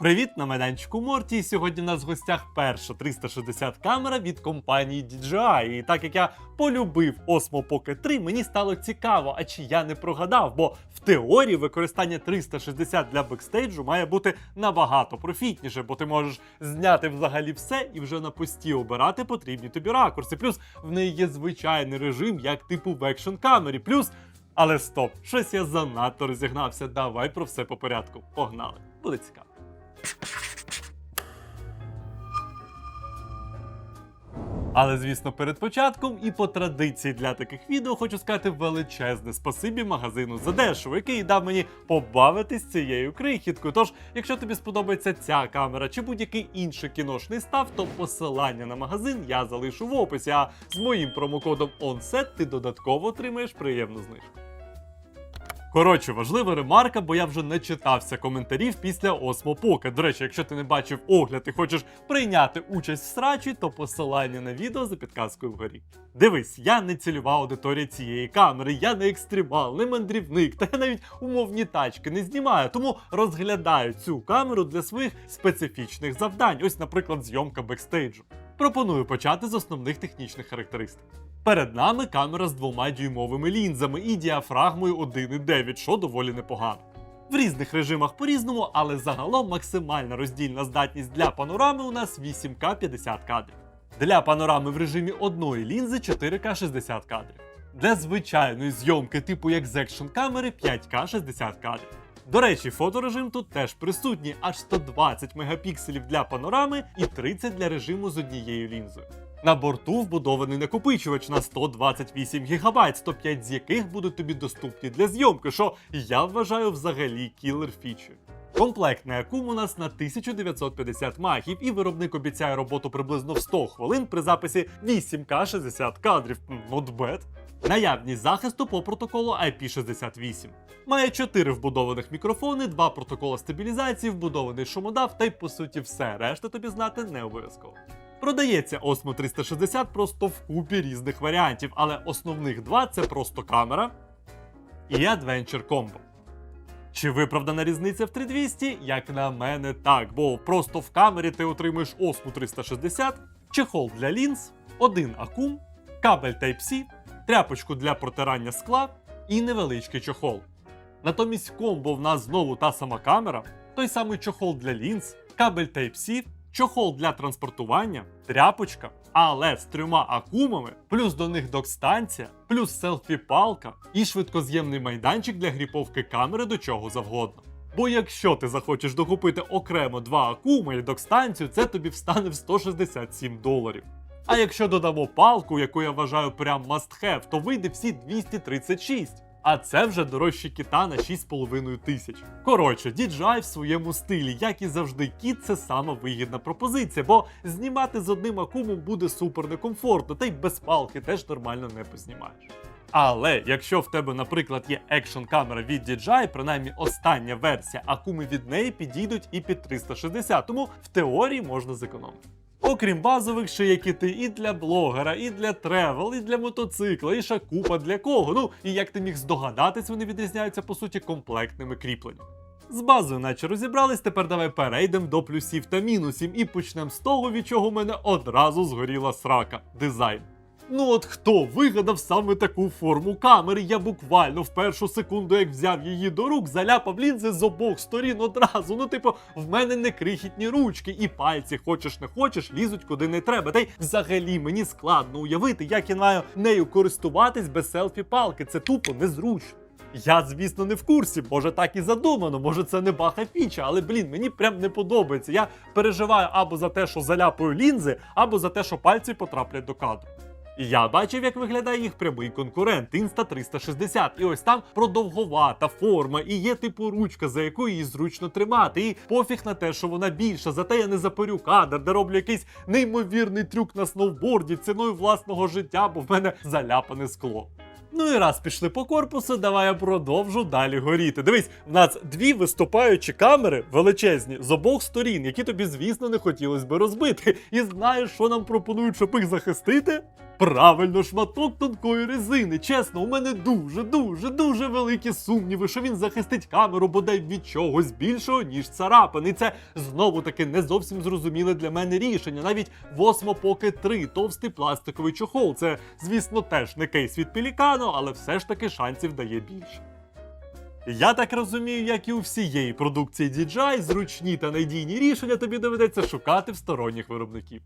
Привіт на майданчику Морті. Сьогодні в нас в гостях перша 360 камера від компанії DJI. І так як я полюбив Osmo Pocket 3, мені стало цікаво, а чи я не прогадав, бо в теорії використання 360 для бекстейджу має бути набагато профітніше, бо ти можеш зняти взагалі все і вже на пості обирати потрібні тобі ракурси. Плюс в неї є звичайний режим, як типу в екшн камері. Плюс. Але стоп, щось я занадто розігнався. Давай про все по порядку. Погнали. Буде цікаво. Але звісно, перед початком і по традиції для таких відео хочу сказати величезне спасибі магазину задешево, який дав мені побавитись цією крихіткою. Тож, якщо тобі сподобається ця камера чи будь-який інший кіношний став, то посилання на магазин я залишу в описі. А з моїм промокодом ONSET ти додатково отримаєш приємну знижку. Коротше, важлива ремарка, бо я вже не читався коментарів після Pocket. До речі, якщо ти не бачив огляд і хочеш прийняти участь в срачі, то посилання на відео за підказкою вгорі. Дивись, я не цільова аудиторія цієї камери, я не екстремал, не мандрівник, та я навіть умовні тачки не знімаю, тому розглядаю цю камеру для своїх специфічних завдань. Ось, наприклад, зйомка бекстейджу. Пропоную почати з основних технічних характеристик. Перед нами камера з двома дюймовими лінзами і діафрагмою 1,9, що доволі непогано. В різних режимах по-різному, але загалом максимальна роздільна здатність для панорами у нас 8К 50 кадрів. Для панорами в режимі одної лінзи 4К 60 кадрів. Для звичайної зйомки типу як з екшн камери 5К 60 кадрів. До речі, фоторежим тут теж присутній, аж 120 мегапікселів для панорами і 30 для режиму з однією лінзою. На борту вбудований накопичувач на 128 ГБ, 105 з яких будуть тобі доступні для зйомки, що я вважаю взагалі кілер фічер. Комплектний акум у нас на 1950 махів, і виробник обіцяє роботу приблизно в 100 хвилин при записі 8К 60 кадрів. Not bad. Наявність захисту по протоколу IP68. Має 4 вбудованих мікрофони, 2 протоколи стабілізації, вбудований шумодав, та й по суті все. Решта тобі знати не обов'язково. Продається Osmo 360 просто в купі різних варіантів, але основних два це просто камера і Adventure Combo. Чи виправдана різниця в 3200? Як на мене, так, бо просто в камері ти отримуєш Osmo 360, чехол для лінз, один акум, кабель Type-C, тряпочку для протирання скла і невеличкий чохол. Натомість комбо в нас знову та сама камера, той самий чохол для лінз, кабель Type-C, чохол для транспортування, тряпочка, але з трьома акумами, плюс до них док-станція, плюс селфі-палка і швидкоз'ємний майданчик для гріповки камери до чого завгодно. Бо якщо ти захочеш докупити окремо два акуми і док-станцію, це тобі встане в 167 доларів. А якщо додамо палку, яку я вважаю прям must have, то вийде всі 236. А це вже дорожче кіта на 6,5 тисяч. Коротше, DJI в своєму стилі, як і завжди, кіт це сама вигідна пропозиція, бо знімати з одним акумом буде супер некомфортно, та й без палки теж нормально не познімаєш. Але якщо в тебе, наприклад, є екшн камера від DJI, принаймні остання версія, акуми від неї підійдуть і під 360, тому в теорії можна зекономити. Окрім базових, ще є кити і для блогера, і для тревел, і для мотоцикла, і шакупа для кого. Ну і як ти міг здогадатись, вони відрізняються по суті комплектними кріпленнями. З базою наче розібрались, тепер давай перейдемо до плюсів та мінусів і почнемо з того, від чого в мене одразу згоріла срака дизайн. Ну от хто вигадав саме таку форму камери? Я буквально в першу секунду, як взяв її до рук, заляпав лінзи з обох сторін одразу. Ну, типу, в мене не крихітні ручки, і пальці, хочеш не хочеш, лізуть куди не треба. Та й взагалі мені складно уявити, як я маю нею користуватись без селфі-палки. Це тупо незручно. Я, звісно, не в курсі, може так і задумано, може це не баха фіча, але блін, мені прям не подобається. Я переживаю або за те, що заляпаю лінзи, або за те, що пальці потраплять до кадру. Я бачив, як виглядає їх прямий конкурент Insta 360. І ось там продовговата форма, і є типу ручка, за яку її зручно тримати. І пофіг на те, що вона більша, зате я не запарю кадр, де роблю якийсь неймовірний трюк на сноуборді ціною власного життя, бо в мене заляпане скло. Ну і раз пішли по корпусу, давай я продовжу далі горіти. Дивись, в нас дві виступаючі камери величезні з обох сторін, які тобі, звісно, не хотілося би розбити. І знаєш, що нам пропонують, щоб їх захистити? Правильно, шматок тонкої резини. Чесно, у мене дуже, дуже, дуже великі сумніви, що він захистить камеру бодай від чогось більшого, ніж царапин. І це знову таки не зовсім зрозуміле для мене рішення. Навіть Osmo Pocket 3, товстий пластиковий чохол. Це, звісно, теж не кейс від Пелікану, але все ж таки шансів дає більше. Я так розумію, як і у всієї продукції DJI, зручні та надійні рішення тобі доведеться шукати в сторонніх виробників.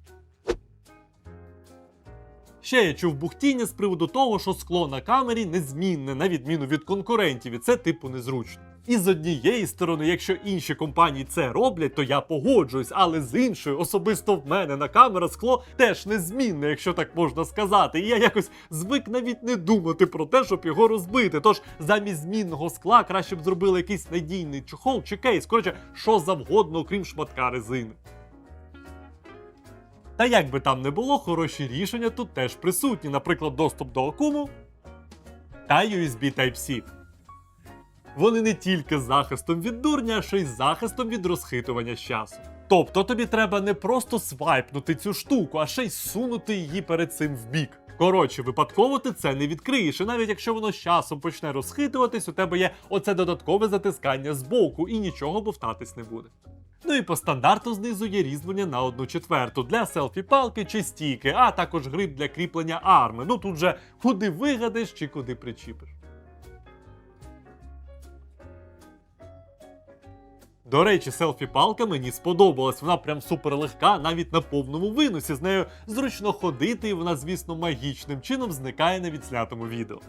Ще я чув бухтіння з приводу того, що скло на камері незмінне, на відміну від конкурентів, і це типу незручно. І з однієї сторони, якщо інші компанії це роблять, то я погоджуюсь, але з іншої, особисто в мене на камера скло теж незмінне, якщо так можна сказати. І я якось звик навіть не думати про те, щоб його розбити. Тож замість змінного скла краще б зробили якийсь надійний чохол чи кейс, коротше, що завгодно, окрім шматка резини. Та як би там не було, хороші рішення тут теж присутні, наприклад, доступ до Акуму та USB Type-C. Вони не тільки з захистом від дурня, а ще й з захистом від розхитування з часу. Тобто тобі треба не просто свайпнути цю штуку, а ще й сунути її перед цим в бік. Коротше, випадково ти це не відкриєш, і навіть якщо воно з часом почне розхитуватись, у тебе є оце додаткове затискання з боку і нічого бовтатись не буде. Ну і по стандарту знизу є різьблення на одну четверту для селфі-палки чи стійки, а також гриб для кріплення арми. Ну тут же куди вигадиш чи куди причіпиш. До речі, селфі-палка мені сподобалась. Вона прям супер легка, навіть на повному виносі. З нею зручно ходити, і вона, звісно, магічним чином зникає на відснятому відео.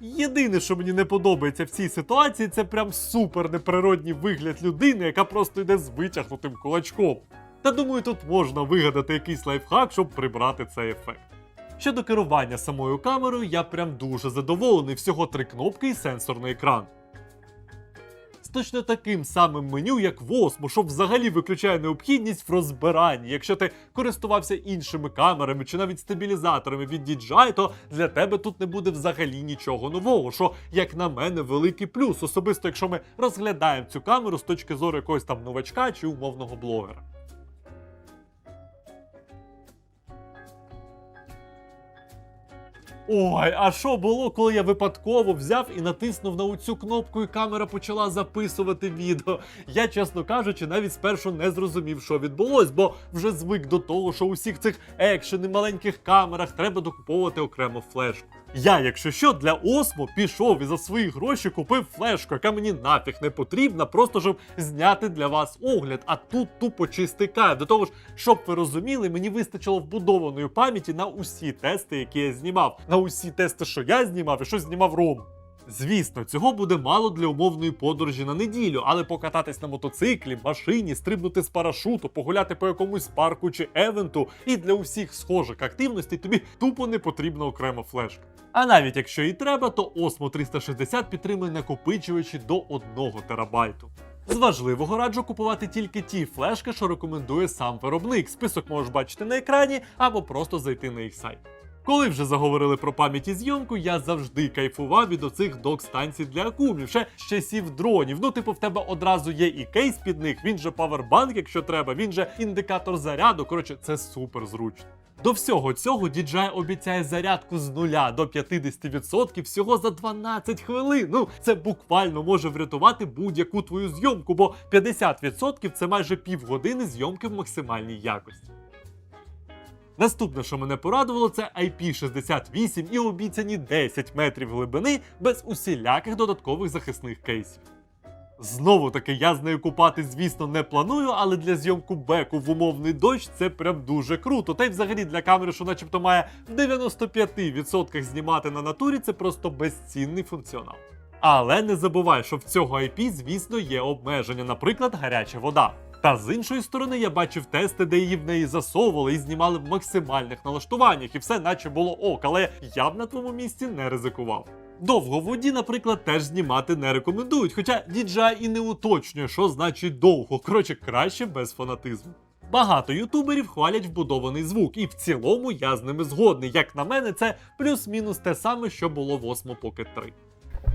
Єдине, що мені не подобається в цій ситуації, це прям супер неприродній вигляд людини, яка просто йде з витягнутим кулачком. Та думаю, тут можна вигадати якийсь лайфхак, щоб прибрати цей ефект. Щодо керування самою камерою, я прям дуже задоволений. Всього три кнопки і сенсорний екран. З точно таким самим меню, як в Osmo, що взагалі виключає необхідність в розбиранні. Якщо ти користувався іншими камерами чи навіть стабілізаторами від DJI, то для тебе тут не буде взагалі нічого нового. Що, як на мене, великий плюс, особисто якщо ми розглядаємо цю камеру з точки зору якогось там новачка чи умовного блогера. Ой, а що було, коли я випадково взяв і натиснув на оцю кнопку, і камера почала записувати відео. Я, чесно кажучи, навіть спершу не зрозумів, що відбулось, бо вже звик до того, що у всіх цих екшен і маленьких камерах треба докуповувати окремо флешку. Я, якщо що, для Осмо пішов і за свої гроші купив флешку, яка мені нафіг не потрібна, просто щоб зняти для вас огляд. А тут тупо чистий. До того ж, щоб ви розуміли, мені вистачило вбудованої пам'яті на усі тести, які я знімав, на усі тести, що я знімав, і що знімав Ром. Звісно, цього буде мало для умовної подорожі на неділю, але покататись на мотоциклі, машині, стрибнути з парашуту, погуляти по якомусь парку чи евенту, і для усіх схожих активностей тобі тупо не потрібна окрема флешка. А навіть якщо і треба, то Osmo 360 підтримує накопичувачі до 1 терабайту. З важливого раджу купувати тільки ті флешки, що рекомендує сам виробник. Список можеш бачити на екрані або просто зайти на їх сайт. Коли вже заговорили про пам'ять і зйомку, я завжди кайфував від оцих док-станцій для акумів, ще з часів дронів. Ну, типу, в тебе одразу є і кейс під них, він же павербанк, якщо треба, він же індикатор заряду. Коротше, це супер зручно. До всього цього DJI обіцяє зарядку з 0 до 50% всього за 12 хвилин. Ну, це буквально може врятувати будь-яку твою зйомку, бо 50% це майже півгодини зйомки в максимальній якості. Наступне, що мене порадувало, це IP68 і обіцяні 10 метрів глибини без усіляких додаткових захисних кейсів. Знову таки, я з нею купати, звісно, не планую, але для зйомку беку в умовний дощ це прям дуже круто. Та й взагалі для камери, що начебто має в 95% знімати на натурі, це просто безцінний функціонал. Але не забувай, що в цього IP, звісно, є обмеження, наприклад, гаряча вода. Та з іншої сторони, я бачив тести, де її в неї засовували і знімали в максимальних налаштуваннях, і все наче було ок, але я б на твоєму місці не ризикував. Довго в воді, наприклад, теж знімати не рекомендують, хоча DJI і не уточнює, що значить довго. Коротше, краще без фанатизму. Багато ютуберів хвалять вбудований звук, і в цілому я з ними згодний. Як на мене, це плюс-мінус те саме, що було в Osmo Pocket 3.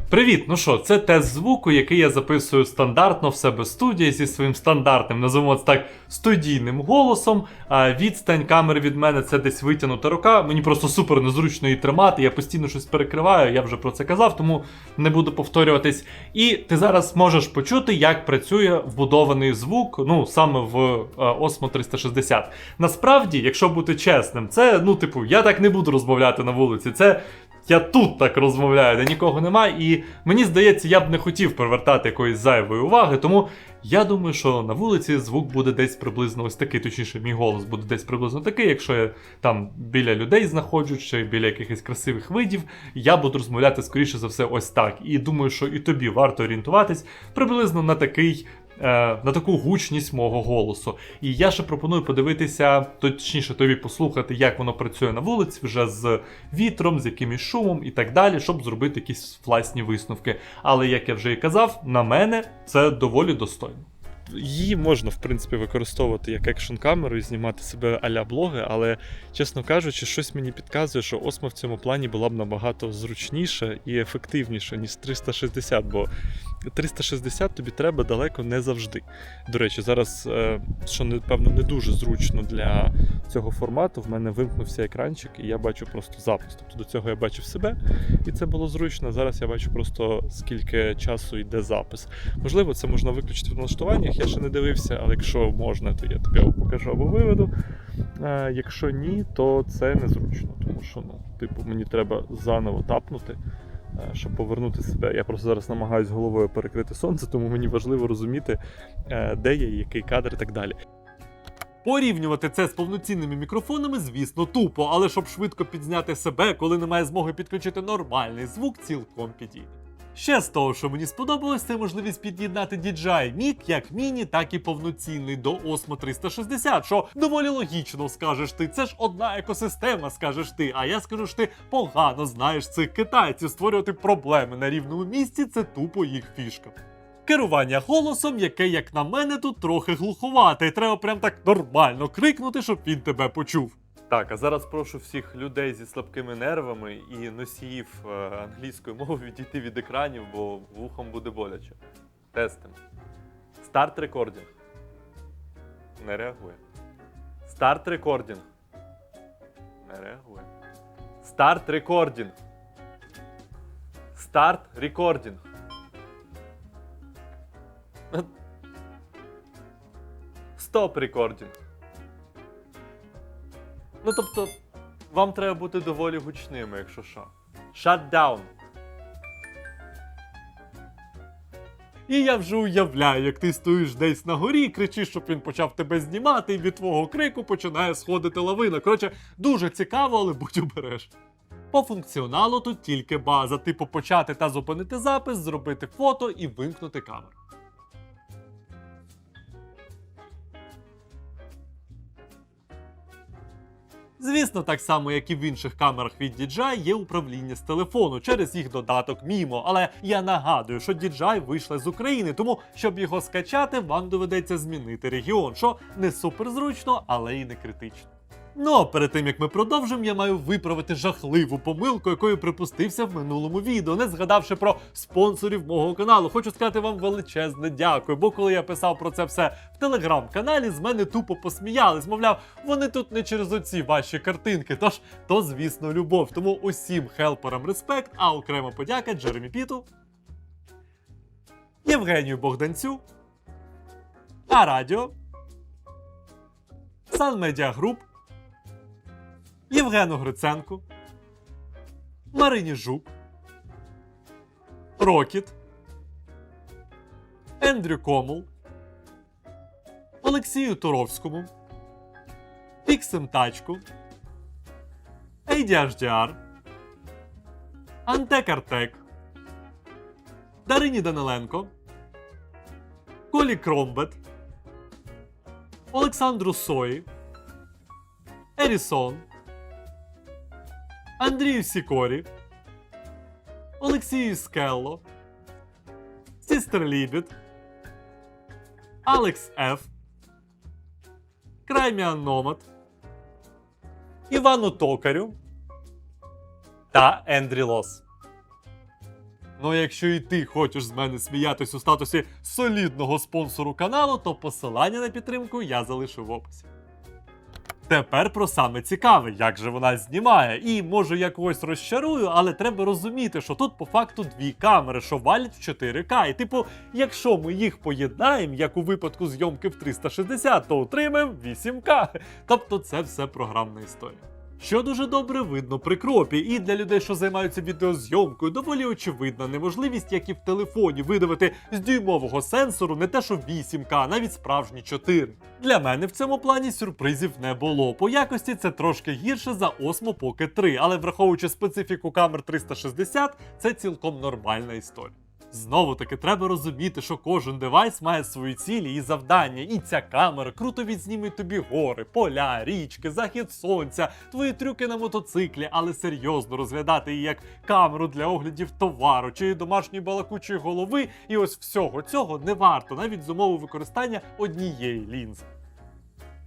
Привіт! Ну що, це тест звуку, який я записую стандартно в себе студії зі своїм стандартним, називаємо це так, студійним голосом. А відстань камери від мене це десь витягнута рука. Мені просто супер незручно її тримати. Я постійно щось перекриваю, я вже про це казав, тому не буду повторюватись. І ти зараз можеш почути, як працює вбудований звук, ну саме в е, Osmo 360. Насправді, якщо бути чесним, це ну, типу, я так не буду розмовляти на вулиці. Це я тут так розмовляю, де нікого немає, і мені здається, я б не хотів привертати якоїсь зайвої уваги, тому я думаю, що на вулиці звук буде десь приблизно ось такий, точніше, мій голос буде десь приблизно такий, якщо я там біля людей знаходжусь, чи біля якихось красивих видів, я буду розмовляти скоріше за все ось так. І думаю, що і тобі варто орієнтуватись приблизно на такий. Е, На таку гучність мого голосу. І я ще пропоную подивитися, точніше тобі послухати, як воно працює на вулиці, вже з вітром, з якимось шумом і так далі, щоб зробити якісь власні висновки. Але як я вже і казав, на мене це доволі достойно. Її можна, в принципі, використовувати як екшн камеру і знімати себе а-ля блоги, але, чесно кажучи, щось мені підказує, що Osmo в цьому плані була б набагато зручніша і ефективніша, ніж 360, бо 360 тобі треба далеко не завжди. До речі, зараз, е, що напевно не дуже зручно для цього формату, в мене вимкнувся екранчик, і я бачу просто запис. Тобто до цього я бачив себе, і це було зручно. Зараз я бачу просто скільки часу йде запис. Можливо, це можна виключити в налаштуваннях, я ще не дивився, але якщо можна, то я тобі покажу або виведу. Е, якщо ні, то це незручно, тому що ну, типу, мені треба заново тапнути, е, щоб повернути себе. Я просто зараз намагаюся головою перекрити сонце, тому мені важливо розуміти, е, де я, який кадр і так далі. Порівнювати це з повноцінними мікрофонами, звісно, тупо, але щоб швидко підзняти себе, коли немає змоги підключити нормальний звук, цілком підійде. Ще з того, що мені сподобалось, це можливість під'єднати DJI Mic як міні, так і повноцінний до Osmo 360, що доволі логічно скажеш ти. Це ж одна екосистема, скажеш ти. А я скажу що ти погано знаєш цих китайців. Створювати проблеми на рівному місці це тупо їх фішка. Керування голосом, яке, як на мене, тут трохи глуховате, і треба прям так нормально крикнути, щоб він тебе почув. Так, а зараз прошу всіх людей зі слабкими нервами і носіїв е, англійської мови відійти від екранів, бо вухом буде боляче. Тестимо. Старт рекордінг. Не реагує. Старт рекордінг. Не реагує. Старт рекордінг. Старт рекордінг. Стоп рекордінг. Ну тобто, вам треба бути доволі гучними, якщо що. Shut. І я вже уявляю, як ти стоїш десь на горі, кричиш, щоб він почав тебе знімати, і від твого крику починає сходити лавина. Коротше, дуже цікаво, але будь обережний. По функціоналу тут тільки база, типу почати та зупинити запис, зробити фото і вимкнути камеру. Звісно, так само, як і в інших камерах від DJI, є управління з телефону через їх додаток Mimo. Але я нагадую, що DJI вийшла з України, тому щоб його скачати, вам доведеться змінити регіон, що не суперзручно, але і не критично. Ну а перед тим як ми продовжимо, я маю виправити жахливу помилку, якою припустився в минулому відео, не згадавши про спонсорів мого каналу. Хочу сказати вам величезне дякую. Бо коли я писав про це все в телеграм-каналі, з мене тупо посміялись. Мовляв, вони тут не через оці ваші картинки. Тож то, звісно, любов. Тому усім хелперам респект, а окрема подяка Джеремі Піту, Євгенію Богданцю, Арадіо, Сан Медіа Груп. Євгену Гриценку, Марині Жук, Рокіт, Ендрю Комул, Олексію Туровському, Піксем Тачку, Ейді Антек Артек, Дарині Даниленко, Колі Кромбет, Олександру Сої, Ерісон. Андрію Сікорі, Олексію Скелло, Сістер Лібіт, Алекс Ф, Крайміан Номад, Івану Токарю та Ендрі Лос. Ну якщо і ти хочеш з мене сміятись у статусі солідного спонсору каналу, то посилання на підтримку я залишу в описі. Тепер про саме цікаве, як же вона знімає. І може я когось розчарую, але треба розуміти, що тут по факту дві камери, що валять в 4К. І типу, якщо ми їх поєднаємо, як у випадку зйомки в 360, то отримаємо 8К. Тобто це все програмна історія. Що дуже добре видно при кропі, і для людей, що займаються відеозйомкою, доволі очевидна неможливість, як і в телефоні, видавити з дюймового сенсору не те, що 8К, а навіть справжні 4. Для мене в цьому плані сюрпризів не було. По якості це трошки гірше за Osmo Pocket 3, але враховуючи специфіку камер 360, це цілком нормальна історія. Знову таки треба розуміти, що кожен девайс має свої цілі і завдання, і ця камера круто відзніме тобі гори, поля, річки, захід сонця, твої трюки на мотоциклі, але серйозно розглядати її як камеру для оглядів товару чи домашньої балакучої голови, і ось всього цього не варто навіть з умови використання однієї лінзи.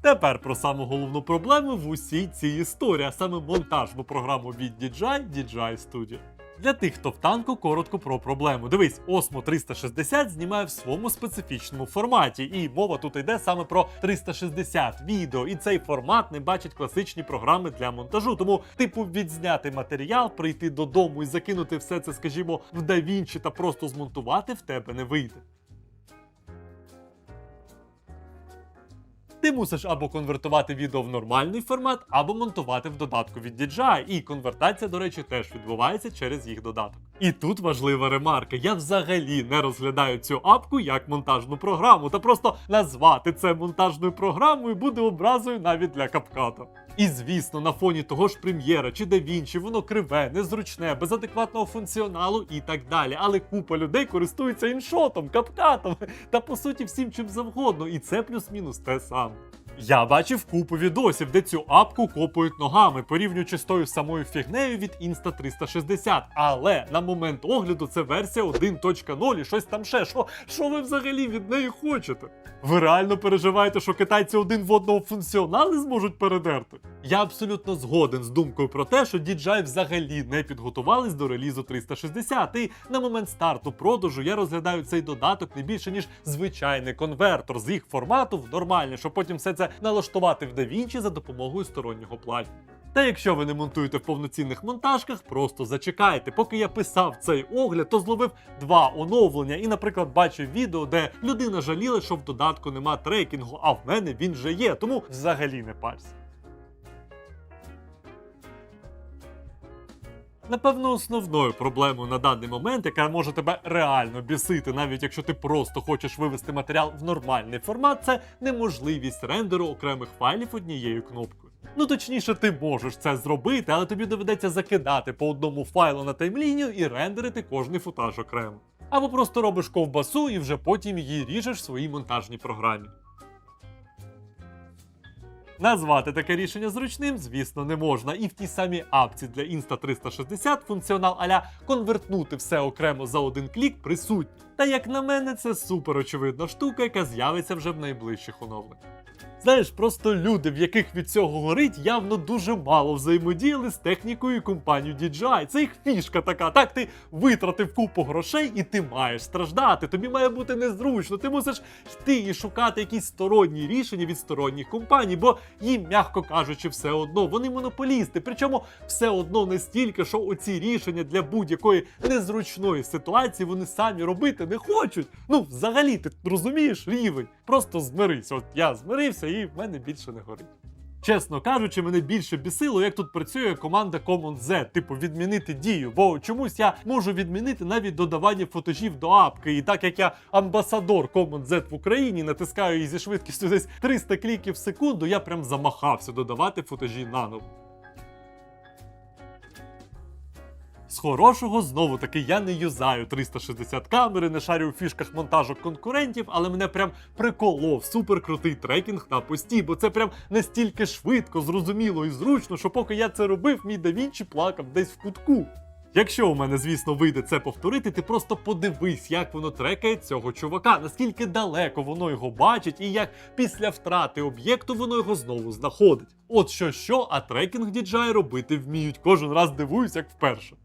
Тепер про саму головну проблему в усій цій історії, а саме монтажну програму від DJI DJI Studio. Для тих, хто в танку, коротко про проблему. Дивись, Osmo 360 знімає в своєму специфічному форматі, і мова тут йде саме про 360 відео. І цей формат не бачить класичні програми для монтажу. Тому, типу, відзняти матеріал, прийти додому і закинути все це, скажімо, в DaVinci та просто змонтувати в тебе не вийде. Ти мусиш або конвертувати відео в нормальний формат, або монтувати в додатку від DJI. І конвертація, до речі, теж відбувається через їх додаток. І тут важлива ремарка: я взагалі не розглядаю цю апку як монтажну програму, та просто назвати це монтажною програмою буде образою навіть для капката. І звісно, на фоні того ж прем'єра чи де Вінчі, воно криве, незручне, без адекватного функціоналу і так далі. Але купа людей користується іншотом, капкатом та по суті всім чим завгодно. І це плюс-мінус те саме. Я бачив купу відосів, де цю апку копують ногами, порівнюючи з тою самою фігнею від Insta360. Але на момент огляду це версія 1.0 і щось там ще. Що, що ви взагалі від неї хочете? Ви реально переживаєте, що китайці один в одного функціонали зможуть передерти? Я абсолютно згоден з думкою про те, що DJI взагалі не підготувались до релізу 360. І на момент старту продажу я розглядаю цей додаток не більше ніж звичайний конвертор з їх формату в нормальний, щоб потім все це налаштувати в DaVinci за допомогою стороннього плагіну. Та якщо ви не монтуєте в повноцінних монтажках, просто зачекайте. Поки я писав цей огляд, то зловив два оновлення і, наприклад, бачив відео, де людина жаліла, що в додатку нема трекінгу, а в мене він вже є, тому взагалі не парься. Напевно, основною проблемою на даний момент, яка може тебе реально бісити, навіть якщо ти просто хочеш вивести матеріал в нормальний формат, це неможливість рендеру окремих файлів однією кнопкою. Ну точніше, ти можеш це зробити, але тобі доведеться закидати по одному файлу на таймлінію і рендерити кожний футаж окремо. Або просто робиш ковбасу і вже потім її ріжеш в своїй монтажній програмі. Назвати таке рішення зручним, звісно, не можна. І в тій самій апці для Insta360 функціонал аля конвертнути все окремо за один клік присутній. Та як на мене, це супер очевидна штука, яка з'явиться вже в найближчих оновленнях. Знаєш, просто люди, в яких від цього горить, явно дуже мало взаємодіяли з технікою і компанією DJI. Це їх фішка така. Так, ти витратив купу грошей і ти маєш страждати. Тобі має бути незручно. Ти мусиш йти і шукати якісь сторонні рішення від сторонніх компаній, бо їм, м'яко кажучи, все одно вони монополісти. Причому все одно настільки, що оці рішення для будь-якої незручної ситуації вони самі робити не хочуть. Ну, взагалі, ти розумієш рівень. Просто змирись. От я змирився і в мене більше не горить. Чесно кажучи, мене більше бісило, як тут працює команда Command Z, типу відмінити дію. Бо чомусь я можу відмінити навіть додавання фотожів до апки. І так як я амбасадор Command Z в Україні, натискаю її зі швидкістю десь 300 кліків в секунду, я прям замахався додавати фотожі наново. З хорошого знову таки я не юзаю 360 камери, не шарю у фішках монтажу конкурентів, але мене прям приколов суперкрутий трекінг на пості, бо це прям настільки швидко, зрозуміло і зручно, що поки я це робив, мій DaVinci плакав десь в кутку. Якщо у мене, звісно, вийде це повторити, ти просто подивись, як воно трекає цього чувака, наскільки далеко воно його бачить, і як після втрати об'єкту воно його знову знаходить. От що що, а трекінг DJI робити вміють. Кожен раз дивуюсь, як вперше.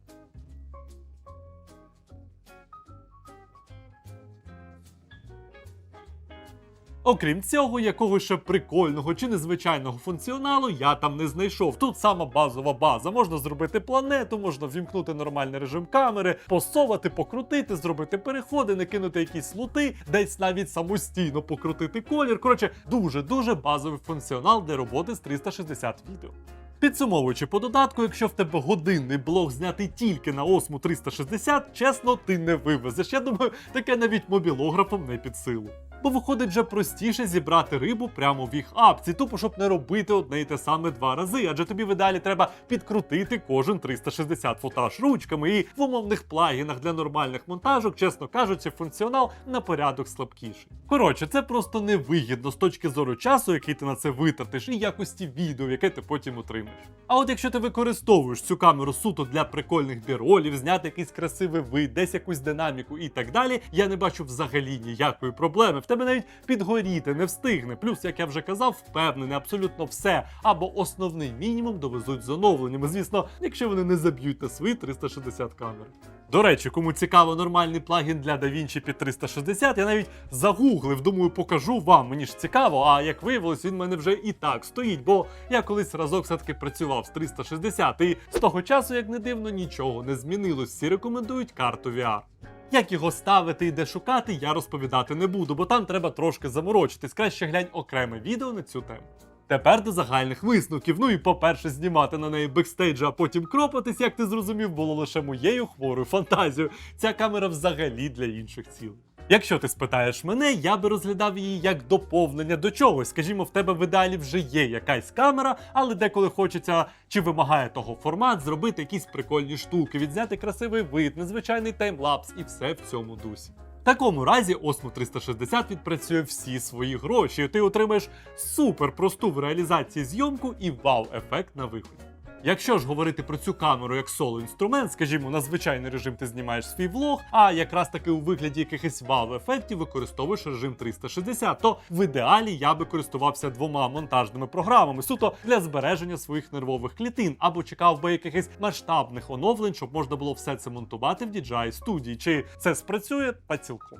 Окрім цього, якогось ще прикольного чи незвичайного функціоналу я там не знайшов. Тут сама базова база. Можна зробити планету, можна вімкнути нормальний режим камери, посовати, покрутити, зробити переходи, накинути якісь лути, десь навіть самостійно покрутити колір. Коротше, дуже дуже базовий функціонал для роботи з 360 відео. Підсумовуючи по додатку, якщо в тебе годинний блог знятий тільки на Осму 360, чесно, ти не вивезеш. Я думаю, таке навіть мобілографом не під силу. Бо виходить вже простіше зібрати рибу прямо в їх апці, тупо щоб не робити одне й те саме два рази, адже тобі в ідеалі треба підкрутити кожен 360 футаж ручками, і в умовних плагінах для нормальних монтажок, чесно кажучи, функціонал на порядок слабкіший. Коротше, це просто невигідно з точки зору часу, який ти на це витратиш, і якості відео, яке ти потім отримаєш. А от якщо ти використовуєш цю камеру суто для прикольних біролів, зняти якийсь красивий вид, десь якусь динаміку і так далі, я не бачу взагалі ніякої проблеми. Тебе навіть підгоріти не встигне. Плюс, як я вже казав, впевнений, абсолютно все або основний мінімум довезуть з оновленнями. Звісно, якщо вони не заб'ють на свої 360 камер. До речі, кому цікаво нормальний плагін для DaVinci під 360, я навіть загуглив, думаю, покажу вам. Мені ж цікаво, а як виявилось, він в мене вже і так стоїть, бо я колись разок все-таки працював з 360, і з того часу, як не дивно, нічого не змінилось. Всі рекомендують карту VR. Як його ставити і де шукати, я розповідати не буду, бо там треба трошки заморочитись. Краще глянь окреме відео на цю тему. Тепер до загальних висновків. Ну і по-перше, знімати на неї бекстейджа, а потім кропатись, як ти зрозумів, було лише моєю хворою фантазією. Ця камера взагалі для інших цілей. Якщо ти спитаєш мене, я би розглядав її як доповнення до чогось. Скажімо, в тебе в ідеалі вже є якась камера, але деколи хочеться чи вимагає того формат зробити якісь прикольні штуки, відзняти красивий вид, незвичайний таймлапс і все в цьому дусі. В такому разі Osmo 360 відпрацює всі свої гроші, і ти отримаєш супер просту в реалізації зйомку і вау-ефект на виході. Якщо ж говорити про цю камеру як соло-інструмент, скажімо, на звичайний режим ти знімаєш свій влог, а якраз таки у вигляді якихось вау-ефектів використовуєш режим 360, то в ідеалі я би користувався двома монтажними програмами, суто для збереження своїх нервових клітин, або чекав би якихось масштабних оновлень, щоб можна було все це монтувати в DJI студії. Чи це спрацює та цілком.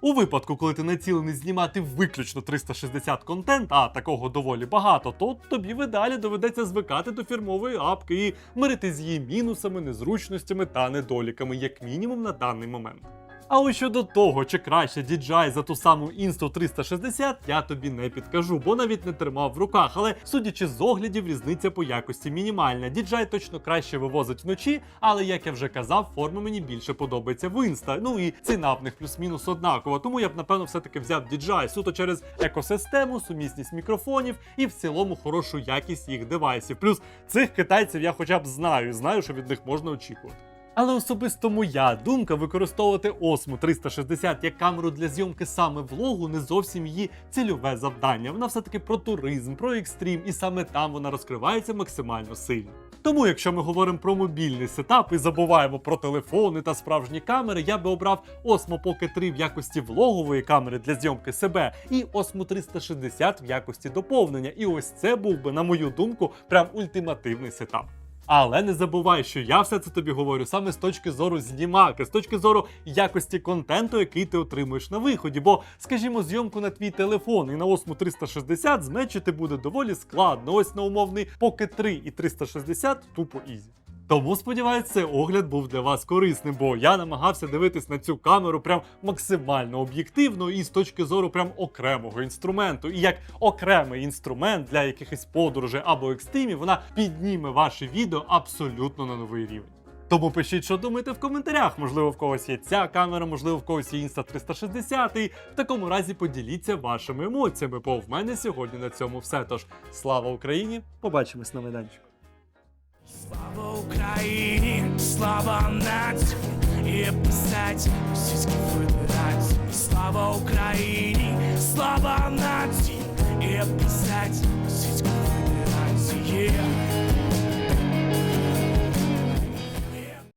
У випадку, коли ти націлений знімати виключно 360 контент, а такого доволі багато, то тобі в доведеться звикати до фірмової апки і мирити з її мінусами, незручностями та недоліками, як мінімум на даний момент. А ось щодо того, чи краще DJI за ту саму Insta 360, я тобі не підкажу, бо навіть не тримав в руках. Але судячи з оглядів, різниця по якості мінімальна. DJI точно краще вивозить вночі, але як я вже казав, форма мені більше подобається в Insta. Ну і ціна в них плюс-мінус однакова. Тому я б напевно все-таки взяв DJI суто через екосистему, сумісність мікрофонів і в цілому хорошу якість їх девайсів. Плюс цих китайців я хоча б знаю, знаю, що від них можна очікувати. Але особисто моя думка використовувати Osmo 360 як камеру для зйомки саме влогу не зовсім її цільове завдання. Вона все-таки про туризм, про екстрім, і саме там вона розкривається максимально сильно. Тому, якщо ми говоримо про мобільний сетап і забуваємо про телефони та справжні камери, я би обрав Osmo Pocket 3 в якості влогової камери для зйомки себе і Osmo 360 в якості доповнення. І ось це був би, на мою думку, прям ультимативний сетап. Але не забувай, що я все це тобі говорю саме з точки зору знімаки, з точки зору якості контенту, який ти отримуєш на виході. Бо, скажімо, зйомку на твій телефон і на Osmo 360 змечити буде доволі складно. Ось на умовний Pocket 3 і 360 тупо ізі. Тому сподіваюся, цей огляд був для вас корисним, бо я намагався дивитись на цю камеру прям максимально об'єктивно і з точки зору прям окремого інструменту. І як окремий інструмент для якихось подорожей або екстримів, вона підніме ваше відео абсолютно на новий рівень. Тому пишіть, що думаєте в коментарях. Можливо, в когось є ця камера, можливо, в когось є Insta 360. І в такому разі поділіться вашими емоціями, бо в мене сьогодні на цьому все. Тож слава Україні! Побачимось на майданчику. Слава Україні, слава нації, і писать російській федерації. Слава Україні, слава нації, і писать російській федерації.